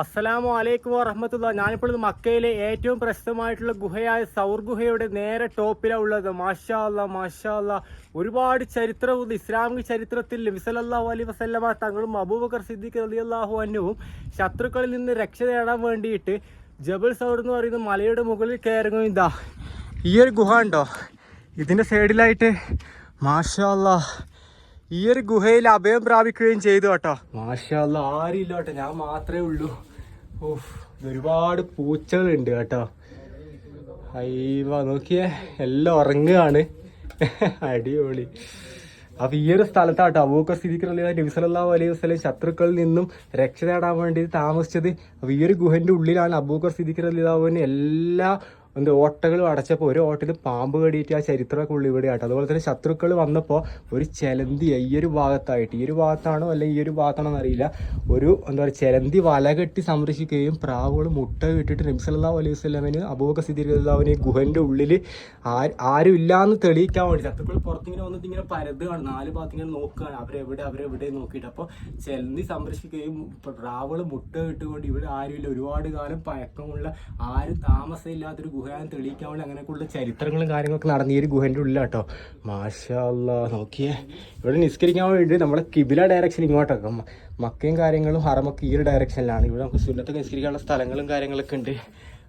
അസ്സലാമു അലൈക്കും വറഹമത്തുള്ള. ഞാനിപ്പോൾ മക്കയിലെ ഏറ്റവും പ്രസിദ്ധമായിട്ടുള്ള ഗുഹയായ സൗർ ഗുഹയുടെ നേരെ ടോപ്പിലാണ് ഉള്ളത്. മാഷാ മാഷാല്ല മാഷാ ഒരുപാട് ചരിത്രവും ഇസ്ലാമിക ചരിത്രത്തിൽ വിസലല്ലാഹു അലൈ വസല്ലമ തങ്ങളും അബൂബക്കർ സിദ്ദിഖ് അലി അള്ളാഹു അന്നുവും ശത്രുക്കളിൽ നിന്ന് രക്ഷ നേടാൻ വേണ്ടിയിട്ട് ജബൽ സൗർ എന്ന് പറയുന്ന മലയുടെ മുകളിൽ കയറുന്നു ഇതാ ഈ ഒരു ഗുഹ ഉണ്ടോ? ഇതിന്റെ സൈഡിലായിട്ട് മാഷാ അല്ലാ ഈ ഒരു ഗുഹയിൽ അഭയം പ്രാപിക്കുകയും ചെയ്തു കേട്ടോ. മാഷല്ല ആരില്ല കേട്ടോ. ഞാൻ മാത്രമേ ഉള്ളൂ. ഓഹ് ഒരുപാട് പൂച്ചകളുണ്ട് കേട്ടോ. അയ്യവ നോക്കിയേ എല്ലാം ഉറങ്ങുകയാണ്. അടിപൊളി. അപ്പൊ ഈ ഒരു സ്ഥലത്താട്ടോ അബൂക്കർ സ്ഥിതിക്കുള്ള നബിസലാഹു അലൈഹി വസ്ലം ശത്രുക്കളിൽ നിന്നും രക്ഷ നേടാൻ വേണ്ടി താമസിച്ചത്. അപ്പൊ ഈ ഒരു ഗുഹന്റെ ഉള്ളിലാണ് അബൂക്കർ സ്ഥിതിക്കുള്ള എല്ലാ എന്താ ഓട്ടകൾ അടച്ചപ്പോൾ ഒരു ഓട്ടത്തിൽ പാമ്പ് കടിയിട്ട് ആ ചരിത്രമൊക്കെ ഉള്ളി ഇവിടെ ആട്ടോ അതുപോലെ തന്നെ ശത്രുക്കൾ വന്നപ്പോൾ ഒരു ചെലന്തി ഈ ഒരു ഭാഗത്തായിട്ട് ഈ ഒരു ഭാഗത്താണോ അല്ലെങ്കിൽ ഈ ഒരു ഭാഗത്താണോ എന്നറിയില്ല. ഒരു എന്താ പറയുക ചെലന്തി വല കെട്ടി സംരക്ഷിക്കുകയും പ്രാവുകൾ മുട്ട വിട്ടിട്ട് നബ്സല്ലാ അലൈഹി സ്വലാമിന് അബൂബക്കർ സിദ്ദീഖുല്ലാവിന് ഗുഹന്റെ ഉള്ളിൽ ആരും ഇല്ലാന്ന് തെളിയിക്കാൻ വേണ്ടി ശത്രുക്കൾ പുറത്തിങ്ങനെ വന്നിട്ട് ഇങ്ങനെ പരതുകയാണ് നാല് ഭാഗത്ത് ഇങ്ങനെ നോക്കുകയാണ്. അവരെവിടെ അവരെവിടെ നോക്കിയിട്ട്. അപ്പോൾ ചെലന്തി സംരക്ഷിക്കുകയും പ്രാവുകൾ മുട്ട വിട്ടുകൊണ്ട് ഇവിടെ ആരുമില്ല. ഒരുപാട് കാലം പഴക്കമുള്ള ആരും താമസമില്ലാത്തൊരു ഗുഹയാൻ തെളിയിക്കാൻ വേണ്ടി അങ്ങനെയൊക്കെയുള്ള ചരിത്രങ്ങളും കാര്യങ്ങളൊക്കെ നടന്ന ഒരു ഗുഹന്റെ ഉള്ളിലാട്ടോ. മാഷാ അല്ലാ നോക്കിയേ. ഇവിടെ നിസ്കരിക്കാൻ വേണ്ടി നമ്മുടെ കിബില ഡയറക്ഷൻ ഇങ്ങോട്ടൊക്കെ മക്കയും കാര്യങ്ങളും ഹറമൊക്കെ ഈ ഒരു ഡയറക്ഷനിലാണ് ഇവിടെ നമുക്ക് സുന്നത്തൊക്കെ നിസ്കരിക്കാനുള്ള സ്ഥലങ്ങളും കാര്യങ്ങളൊക്കെ ഉണ്ട്.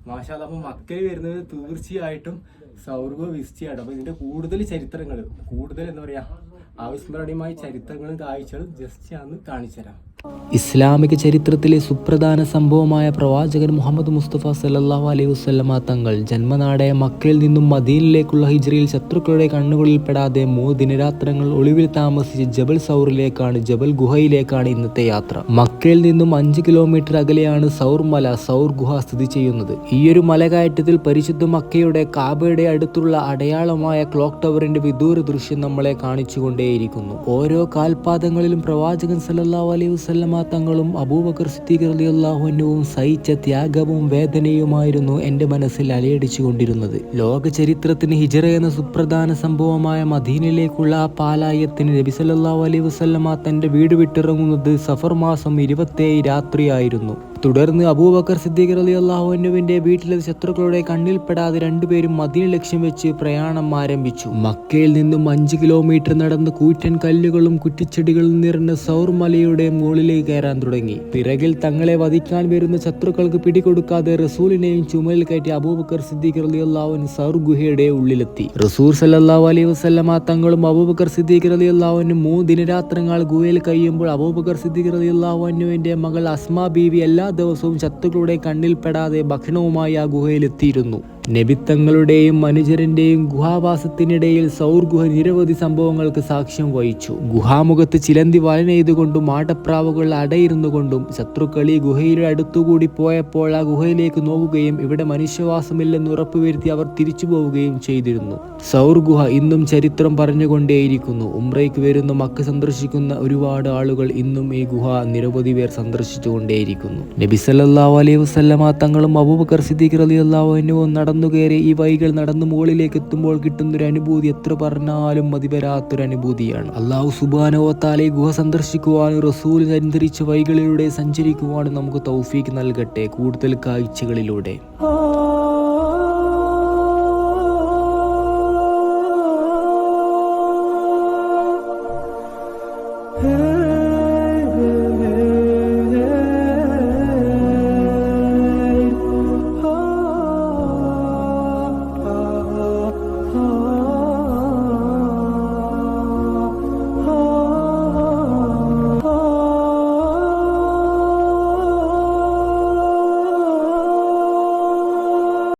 മാഷാ അപ്പോൾ അപ്പം മക്കയിൽ വരുന്നത് തീർച്ചയായിട്ടും സൗർഗ വിസ്റ്റിയാണ്. അപ്പോൾ ഇതിന്റെ കൂടുതൽ ചരിത്രങ്ങൾ കൂടുതൽ എന്താ പറയുക ആവിസ്മരണീയമായ ചരിത്രങ്ങളും കാഴ്ചകളും ജസ്റ്റ് ഞാൻ കാണിച്ചു തരാം ഇസ്ലാമിക ചരിത്രത്തിലെ സുപ്രധാന സംഭവമായ പ്രവാചകൻ മുഹമ്മദ് മുസ്തഫ സല്ലല്ലാഹു അലൈഹി വസല്ലമ തങ്ങൾ ജന്മനാടായ മക്കയിൽ നിന്നും മദീനിലേക്കുള്ള ഹിജ്രയിൽ ശത്രുക്കളുടെ കണ്ണുകളിൽ പെടാതെ മൂന്ന് ദിനരാത്രങ്ങൾ ഒളിവിൽ താമസിച്ച് ജബൽ സൗറിലേക്കാണ് ജബൽ ഗുഹയിലേക്കാണ് ഇന്നത്തെ യാത്ര. മക്കയിൽ നിന്നും അഞ്ച് കിലോമീറ്റർ അകലെയാണ് സൗർ മല സൗർ ഗുഹ സ്ഥിതി ചെയ്യുന്നത്. ഈയൊരു മലകയറ്റത്തിൽ പരിശുദ്ധ മക്കയുടെ കാബയുടെ അടുത്തുള്ള അടയാളമായ ക്ലോക്ക് ടവറിന്റെ വിദൂര ദൃശ്യം നമ്മളെ കാണിച്ചുകൊണ്ടേയിരിക്കുന്നു. ഓരോ കാൽപാദങ്ങളിലും പ്രവാചകൻ സല്ലല്ലാഹു അലൈഹി വസല്ലമ തങ്ങളും അബൂബക്കർ സിദ്ദീഖ് റളിയല്ലാഹു അൻഹുവും സഹിച്ച ത്യാഗവും വേദനയുമായിരുന്നു എന്റെ മനസ്സിൽ അലയടിച്ചുകൊണ്ടിരുന്നത്. ലോക ചരിത്രത്തിന് ഹിജറ എന്ന സുപ്രധാന സംഭവമായ മദീനയിലേക്കുള്ള ആ പാലായത്തിന് നബി സല്ലല്ലാഹു അലൈഹി വസല്ലമ തന്റെ വീട് വിട്ടിറങ്ങുന്നത് സഫർ മാസം ഇരുപത്തേഴ് രാത്രിയായിരുന്നു. തുടർന്ന് അബൂബക്കർ സിദ്ദീഖ് അലി അള്ളാഹുവിന്റെ വീട്ടിലെ ശത്രുക്കളുടെ കണ്ണിൽപ്പെടാതെ രണ്ടുപേരും മദീന ലക്ഷ്യം വെച്ച് പ്രയാണം ആരംഭിച്ചു. മക്കയിൽ നിന്നും അഞ്ച് കിലോമീറ്റർ നടന്ന് കൂറ്റൻ കല്ലുകളും കുറ്റിച്ചെടികളും നിറഞ്ഞ സൗർ മലയുടെ മുകളിലേക്ക് കയറാൻ തുടങ്ങി. പിറകിൽ തങ്ങളെ വധിക്കാൻ വരുന്ന ശത്രുക്കൾക്ക് പിടികൊടുക്കാതെ റസൂലിനെയും ചുമലിൽ കയറ്റി അബൂബക്കർ സിദ്ദീഖ് അലി അള്ളാഹുൻ സൗർ ഗുഹയുടെ ഉള്ളിലെത്തി. റസൂർ സല്ലല്ലാഹു അലൈഹി വസല്ലമ തങ്ങളും അബൂബക്കർ സിദ്ദീഖ് അലി അള്ളാഹുവിനും മൂന്ന് ദിനരാത്രങ്ങൾ ഗുഹയിൽ കഴിയുമ്പോൾ അബൂബക്കർ സിദ്ദീഖ് അലി അള്ളാഹുവിന്റെ മകൾ അസ്മ ബീവി എല്ലാ ദിവസവും ശത്രുക്കളുടെ കണ്ണിൽപ്പെടാതെ ഭക്ഷണവുമായി ആ ഗുഹയിലെത്തിയിരുന്നു. നബിത്തങ്ങളുടെയും മനുജരന്റെയും ഗുഹാവാസത്തിനിടയിൽ സൗർഗുഹ നിരവധി സംഭവങ്ങൾക്ക് സാക്ഷ്യം വഹിച്ചു. ഗുഹാമുഖത്ത് ചിലന്തി വലനെയ്തുകൊണ്ടും ആട്ടപ്രാവുകൾ അടയിരുന്നു കൊണ്ടും ശത്രുക്കൾ ഈ ഗുഹയുടെ അടുത്തുകൂടി പോയപ്പോൾ ആ ഗുഹയിലേക്ക് നോക്കുകയും ഇവിടെ മനുഷ്യവാസമില്ലെന്ന് ഉറപ്പുവരുത്തി അവർ തിരിച്ചു പോവുകയും ചെയ്തിരുന്നു. സൗർഗുഹ ഇന്നും ചരിത്രം പറഞ്ഞുകൊണ്ടേയിരിക്കുന്നു. ഉംറയ്ക്ക് വരുന്ന മക്ക സന്ദർശിക്കുന്ന ഒരുപാട് ആളുകൾ ഇന്നും ഈ ഗുഹ നിരവധി പേർ സന്ദർശിച്ചുകൊണ്ടേയിരിക്കുന്നു. നബിസല്ലാ അലൈഹി വസല്ലമ തങ്ങളും അബൂബക്കർ സിദ്ദീഖ് അലി അൻഹുവും നടന്നു കയറി ഈ വൈകൾ നടന്നു മുകളിലേക്ക് എത്തുമ്പോൾ കിട്ടുന്ന ഒരു അനുഭൂതി എത്ര പറഞ്ഞാലും മതി വരാത്തൊരു അനുഭൂതിയാണ് അള്ളാഹു സുബാനോത്താലെ ഗുഹ സന്ദർശിക്കുവാനും റസൂൽ അനുസരിച്ച് വൈകളിലൂടെ സഞ്ചരിക്കുവാനും നമുക്ക് തൗഫീക്ക് നൽകട്ടെ. കൂടുതൽ കാഴ്ചകളിലൂടെ.